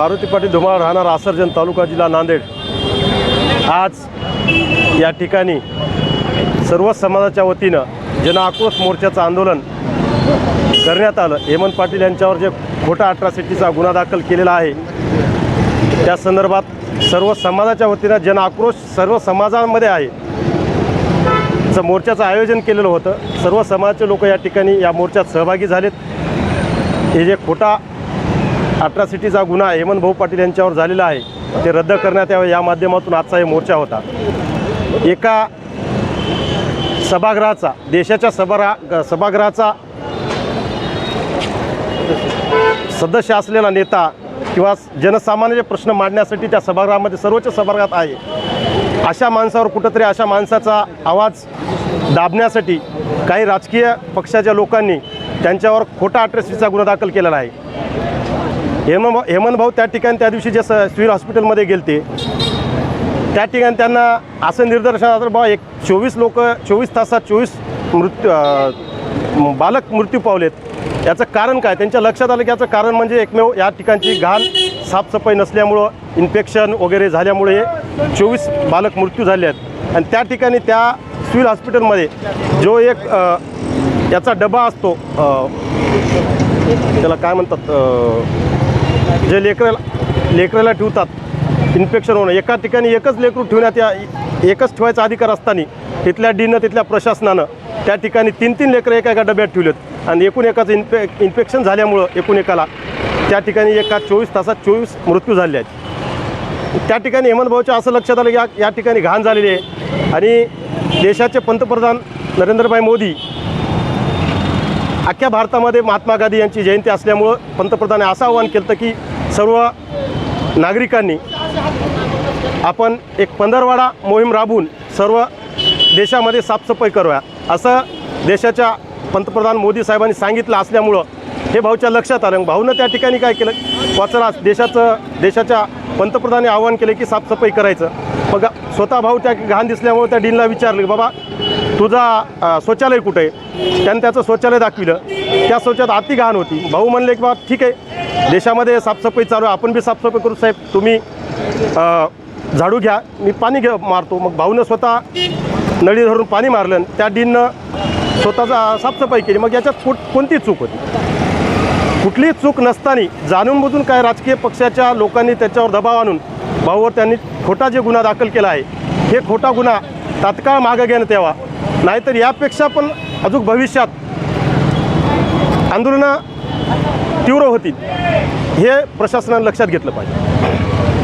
मारुती पाटील धुमाळ राहणार आसर्जन तालुका जिल्हा नांदेड. आज या ठिकाणी सर्व समाजाच्या वतीनं जन आक्रोश मोर्चाचं आंदोलन करण्यात आलं. हेमंत पाटील यांच्यावर जे खोटा अट्रॉसिटीचा गुन्हा दाखल केलेला आहे त्या संदर्भात सर्व समाजाच्या वतीनं जन आक्रोश सर्व समाजामध्ये आहे. चं मोर्चाचं आयोजन केलेलं होतं. सर्व समाजाचे लोक या ठिकाणी या मोर्चात सहभागी झालेत. हे जे खोटा अट्रॉसिटीचा गुन्हा हेमंत भाऊ पाटील यांच्यावर झालेला आहे. ते रद्द करण्यात यावे या माध्यमातून आजचा हे मोर्चा होता. एका सभागृहाचा देशाच्या सभागृहा सभागृहाचा सदस्य असलेला नेता किंवा जनसामान्याचे प्रश्न मांडण्यासाठी त्या सभागृहामध्ये सर्वोच्च सभागृहात आहे. अशा माणसावर कुठंतरी अशा माणसाचा आवाज दाबण्यासाठी काही राजकीय पक्षाच्या लोकांनी त्यांच्यावर खोटा अट्रॉसिटीचा गुन्हा दाखल केलेला आहे. हेमंत हेमंत भाऊ त्या ठिकाणी त्या दिवशी जे सिव्हिल हॉस्पिटलमध्ये गेलते त्या ठिकाणी त्यांना असं निदर्शन आलं बाबा एक चोवीस लोक चोवीस तासात चोवीस मृत्यू बालक मृत्यू पावलेत. याचं कारण काय? त्यांच्या लक्षात आलं की याचं कारण म्हणजे एकमेव या ठिकाणची घाण साफसफाई नसल्यामुळं इन्फेक्शन वगैरे झाल्यामुळे चोवीस बालक मृत्यू झाले आहेत. आणि त्या ठिकाणी त्या सिव्हिल हॉस्पिटलमध्ये जो एक याचा डबा असतो त्याला काय म्हणतात जे लेकराला लेकराला ठेवतात इन्फेक्शन होणं. एका ठिकाणी एकच लेकरू ठेवण्यात या एकच ठेवायचा अधिकार असताना तिथल्या डीनं तिथल्या प्रशासनानं त्या ठिकाणी तीन तीन लेकरं एका एका डब्यात ठेवलेत. आणि एकूण एकाचं इन्फे इन्फेक्शन झाल्यामुळं एकूण एकाला त्या ठिकाणी एका चोवीस तासात चोवीस मृत्यू झाले आहेत. त्या ठिकाणी हेमंत भाऊच्या असं लक्षात आलं की या या ठिकाणी घाण झालेली आहे. आणि देशाचे पंतप्रधान नरेंद्रभाई मोदी अख्ख्या भारतामध्ये महात्मा गांधी यांची जयंती असल्यामुळं पंतप्रधानाने असं आवाहन केलं की सर्व नागरिकांनी आपण एक पंधरवाडा मोहीम राबवून सर्व देशामध्ये साफसफाई करूया. असं देशाच्या पंतप्रधान मोदी साहेबांनी सांगितलं असल्यामुळं हे भाऊच्या लक्षात आलं. भाऊनं त्या ठिकाणी काय केलं? वाचला देशाचं देशाच्या पंतप्रधानांनी आवाहन केलं की साफसफाई करायचं. मग स्वतः भाऊ त्या घाण दिसल्यामुळं त्या डीनला विचारलं बाबा तुझा शौचालय कुठं? आहे त्यानं त्याचं शौचालय दाखविलं. त्या शौचात अति घाण होती. भाऊ म्हणले की बा ठीक आहे. देशामध्ये साफसफाई चालू आहे. आपण बी साफसफाई करू साहेब. तुम्ही झाडू घ्या. मी पाणी घे मारतो. मग भाऊनं स्वतः नळी धरून पाणी मारलं आणि त्या डीननं स्वतःचा साफसफाई केली. मग याच्यात कुठ कोणती चूक होती? कुठलीही चूक नसताना जाणून बुजून काय राजकीय पक्षाच्या लोकांनी त्याच्यावर दबाव आणून भाऊवर त्यांनी खोटा जे गुन्हा दाखल केला आहे हे खोटा गुन्हा तात्काळ मागं घेण्यात यावा नाहीतर यापेक्षा पण अजून भविष्यात आंदोलनं तीव्र होतील हे प्रशासनानं लक्षात घेतलं पाहिजे.